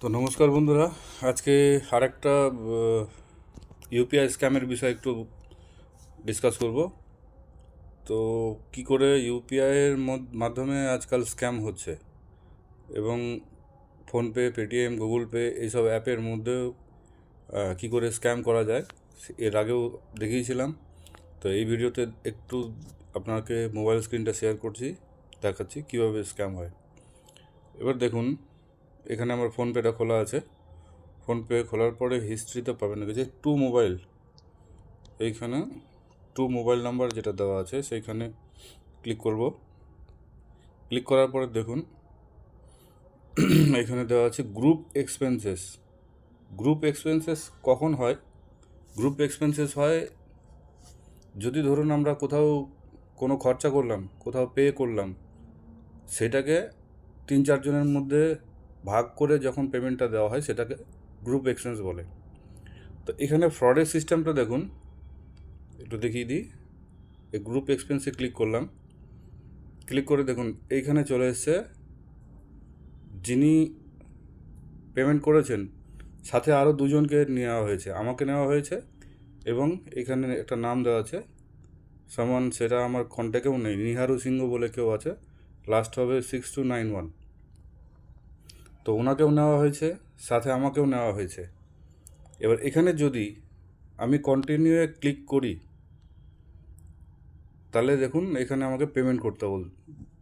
তো নমস্কার বন্ধুরা। আজকে আর আরেকটা ইউপিআই স্ক্যামের বিষয়ে একটু ডিসকাস করব। তো কি করে ইউপিআইয়ের মাধ্যমে আজকাল স্ক্যাম হচ্ছে এবং ফোনপে, পেটিএম, গুগল পে এইসব অ্যাপের মধ্যেও কি করে স্ক্যাম করা যায় এর আগেও দেখিয়েছিলাম। তো এই ভিডিওতে একটু আপনাকে মোবাইল স্ক্রিনটা শেয়ার করছি, দেখাচ্ছি কীভাবে স্ক্যাম হয়। এবার দেখুন এখানে আমার ফোনপেটা খোলা আছে। ফোনপে খোলার পরে হিস্ট্রিতে পাবেন না। যে টু মোবাইল, এইখানে টু মোবাইল নাম্বার যেটা দেওয়া আছে, সেইখানে ক্লিক করব। ক্লিক করার পরে দেখুন, এখানে দেওয়া আছে গ্রুপ এক্সপেন্সেস গ্রুপ এক্সপেন্সেস কখন হয়? গ্রুপ এক্সপেন্সেস হয় যদি ধরুন আমরা কোথাও কোনো খরচা করলাম, কোথাও পে করলাম, সেটাকে তিন চারজনের মধ্যে ভাগ করে যখন পেমেন্টটা দেওয়া হয় সেটাকে গ্রুপ এক্সপেন্স বলে। তো এখানে ফ্রডের সিস্টেমটা দেখুন, একটু দেখিয়ে দিই। এই গ্রুপ এক্সপেন্সে ক্লিক করলাম। ক্লিক করে দেখুন, এইখানে চলে এসছে, যিনি পেমেন্ট করেছেন, সাথে আরও দুজনকে নেওয়া হয়েছে। আমাকে নেওয়া হয়েছে এবং এখানে একটা নাম দেওয়া আছে সমান সেটা আমার কন্ট্যাক্টেও নেই, নিহারু সিংহ বলে কেউ আছে লাস্ট হবে সিক্স টু নাইন ওয়ান তো ওনাকেও নেওয়া হয়েছে, সাথে আমাকেও নেওয়া হয়েছে। এবার এখানে যদি আমি কন্টিনিউ ক্লিক করি, তাহলে দেখুন এখানে আমাকে পেমেন্ট করতে বল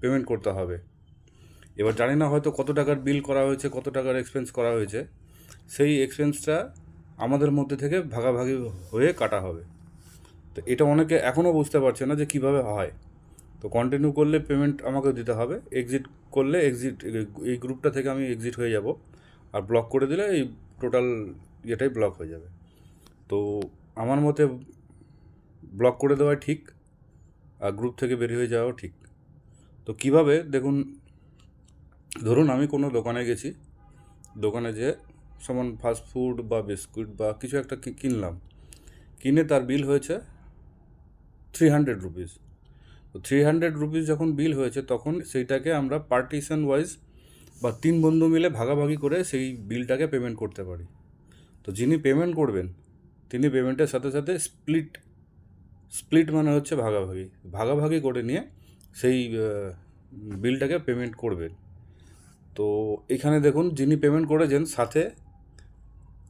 পেমেন্ট করতে হবে। এবার জানি না হয়তো কত টাকার বিল করা হয়েছে, কত টাকার এক্সপেন্স করা হয়েছে, সেই এক্সপেন্সটা আমাদের মধ্যে থেকে ভাগাভাগি হয়ে কাটা হবে। তো এটা অনেকে এখনও বুঝতে পারছে না যে কীভাবে হয়। তো কন্টিনিউ করলে পেমেন্ট আমাকে দিতে হবে। এক্সিট করলে এক্সিট এই গ্রুপটা থেকে আমি এক্সিট হয়ে যাব। আর ব্লক করে দিলে এই টোটাল ইয়েটাই ব্লক হয়ে যাবে। তো আমার মতে ব্লক করে দেওয়াই ঠিক, আর গ্রুপ থেকে বেরিয়ে হয়ে যাওয়াও ঠিক। তো কীভাবে? দেখুন, ধরুন আমি কোনো দোকানে গেছি, দোকানে যে সমান ফাস্ট ফুড বা বিস্কুট বা কিছু একটা কিনলাম। কিনে তার বিল হয়েছে three hundred rupees three hundred rupees যখন বিল হয়েছে, তখন সেইটাকে আমরা পার্টিশন ওয়াইজ বা তিন বন্ধু মিলে ভাগাভাগি করে সেই বিলটাকে পেমেন্ট করতে পারি। তো যিনি পেমেন্ট করবেন, তিনি পেমেন্টের সাথে সাথে স্প্লিট স্প্লিট মানে হচ্ছে ভাগাভাগি। ভাগাভাগি করে নিয়ে সেই বিলটাকে পেমেন্ট করবেন। তো এখানে দেখুন, যিনি পেমেন্ট করেছেন, সাথে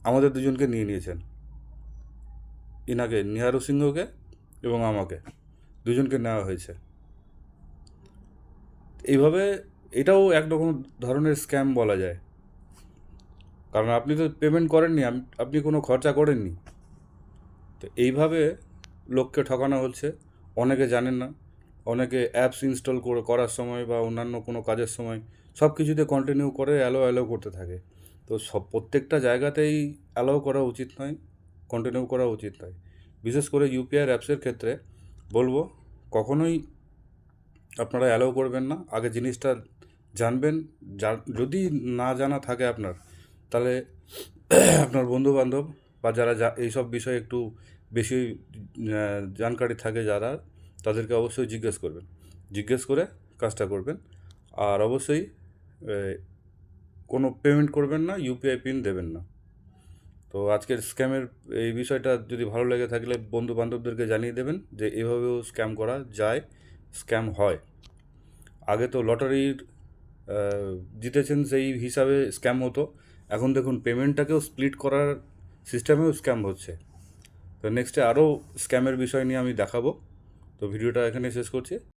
আমাদের দুজনকে নিয়ে নিয়েছেন। ইনাকে, নিহারু সিংহকে এবং আমাকে। দুজনকে নেওয়া হয়েছে। এইভাবে এটাও একরকম ধরনের স্ক্যাম বলা যায়। কারণ আপনি তো পেমেন্ট করেননি আপনি কোনো খরচা করেননি। তো এইভাবে লোককে ঠকানো হচ্ছে। অনেকে জানেন না, অনেকে অ্যাপস ইনস্টল করে, করার সময় বা অন্যান্য কোনো কাজের সময় সব কিছুতে কন্টিনিউ করে অ্যালো অ্যালো করতে থাকে। তো সব, প্রত্যেকটা জায়গাতেই অ্যালাউ করা উচিত নয় কন্টিনিউ করা উচিত নয়। বিশেষ করে ইউপিআই অ্যাপসের ক্ষেত্রে বলব, কখনোই আপনারা অ্যালাউ করবেন না। আগে জিনিসটা জানবেন যদি না জানা থাকে আপনার, তাহলে আপনার বন্ধু বান্ধব বা যারা যা, এইসব বিষয়ে একটু বেশি জানকারি থাকে যারা, তাদেরকে অবশ্যই জিজ্ঞেস করবেন। জিজ্ঞেস করে কাজটা করবেন। আর অবশ্যই কোনো পেমেন্ট করবেন না ইউপিআই পিন দেবেন না। তো আজকের স্ক্যামের এই বিষয়টা যদি ভালো লেগে থাকলে বন্ধু বান্ধবদেরকে জানিয়ে দেবেন যে এভাবেও স্ক্যাম করা যায়, স্ক্যাম হয়। আগে তো লটারির জিতেছেন সেই হিসাবে স্ক্যাম হতো। এখন দেখুন, পেমেন্টটাকেও স্প্লিট করার সিস্টেমেও স্ক্যাম হচ্ছে। তো নেক্সটে আরও স্ক্যামের বিষয় নিয়ে আমি দেখাবো। তো ভিডিওটা এখানে শেষ করছি।